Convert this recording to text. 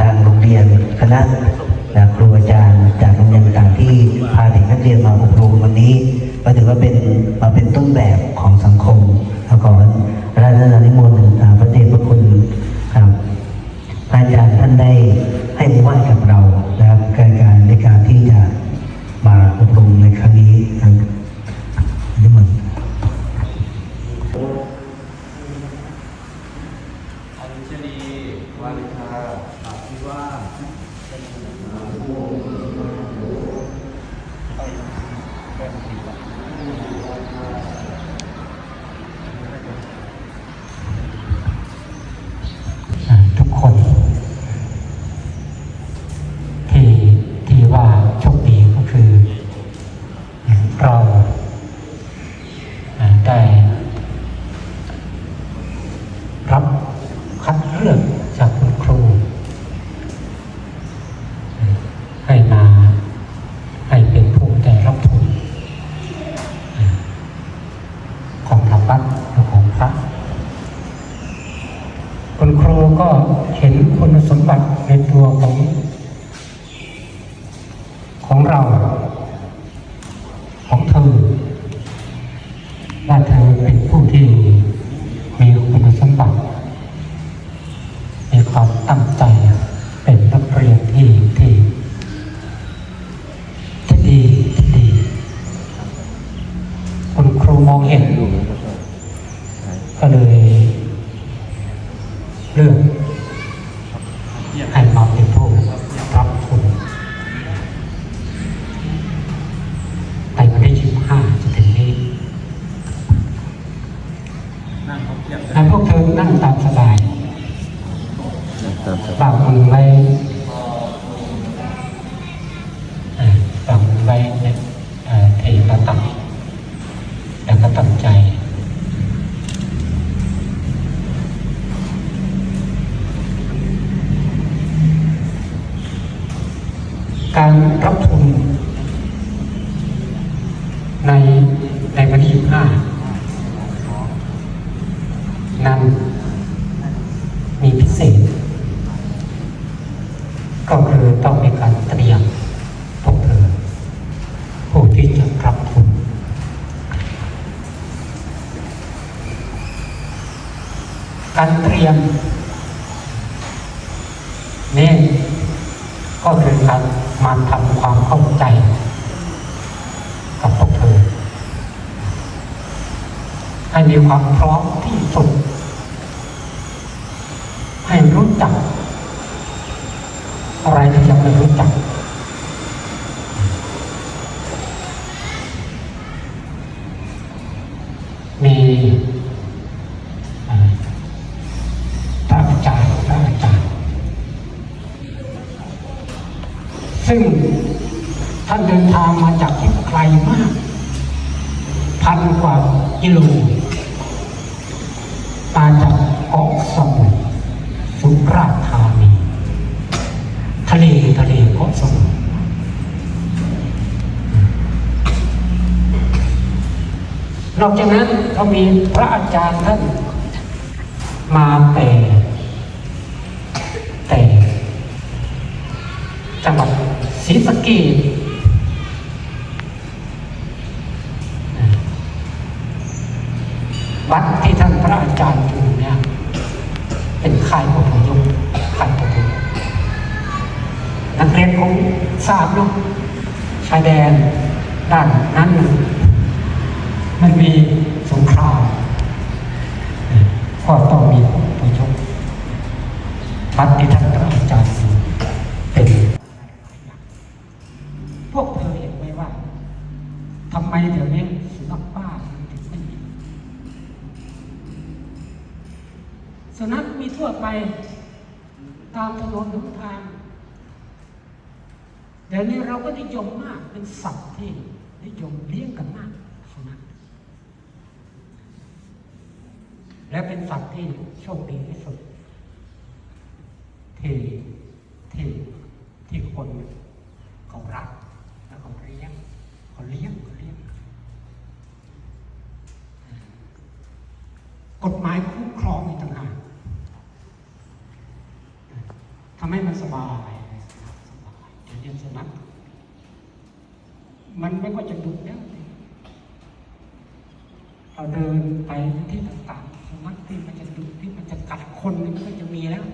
ทางโรงเรียนคณะครูอาจารย์จากโรงเรียนต่างๆที่พาเด็กนักเรียนมาอบรมวันนี้ก็ถือว่าเป็นมาเป็นต้นแบบของสังคมแล้วก็ราชนิมนต์พระเดชพระคุณครับอาจารย์ท่านได้ให้ไว้กับเรานะครับการการในการที่จะมาอบรมในครั้งนี้ทางนิมนต์อัญชลีวาลิกา อภิวาสอ่าทุกคน ที่ที่ว่าโชคดีก็คืออ่าเราอ่าได้ รับคัดเลือกจากคุณครูอ่าให้มาให้เป็นผู้ได้รับทุนอ่าของธรรมบัตรหรือของ พระคุณครูก็เห็นคุณสมบัติในตัวของ ของเรา ของเธอว่าเธอเป็นผู้ที่มีคุณสมบัติ มีความตั้งใจเป็นนักเรียนที่ที่ที่ดีที่ดี คุณครูมองเห็น ก็เลยเลือกให้มาเป็นผู้รับทุนในวันที่25จะถึงนี้นั่งเขาเทียบให้พวกเธอนั่งตามสบายตามสบางมือไว้เอ่อบางมือไว้เนี่ยเอ่อเทระตับแล้วก็ตั้งใจ การรับทุน ในในวันที่25นั้นมีพิเศษ ก็คือต้องมีการเตรียมพวกเธอผู้ที่จะรับทุนการเตรียมนี่ก็คือการ มาทำความเข้าใจ กับพวกเธอ ให้มีความพร้อมที่สุด ให้รู้จัก อะไรที่ยังไม่รู้จัก ซึ่งท่านเดินทางมาจากที่ไกลมาก พันกว่ากิโลมาจากเกาะสมุยสุราษฎร์ธานี ทะเลทะเลเกาะสมุยนอกจากนั้นก็มีพระอาจารย์ท่านมาแต่ จังหวัดศรีสะเกษวัดที่ท่านพระอาจารย์อยู่เนี่ย เป็นค่ายอพยพค่ายอพยพนักเรียนคงทราบเนาะชายแดนด้านนั้นมันมีสงครามก็ต้องมีผู้พยพวัดที่ท่าน ทำไมเดี๋ยวนี้สุนัขบ้ามันถึงไม่มีสุนัขมีทั่วไป ตามถนนหนทาง เดี๋ยวนี้เราก็นิยมมากเป็นสัตว์ที่นิยมเลี้ยงกันมากสุนัขและเป็นสัตว์ที่โชคดีที่สุดที่ที่ที่คนเขารักแล้วเขาเลี้ยงเขาเลี้ยงเขาเลี้ยง กฎหมายคุ้มครองอีกต่างหากทำให้มันสบายสบายเดี๋ยวเรียนสนักมันไม่ว่าจะดุแล้วเราเดินไปที่ต่างๆสนักที่มันจะดุที่มันจะกัดคนมันก็จะมีแล้ว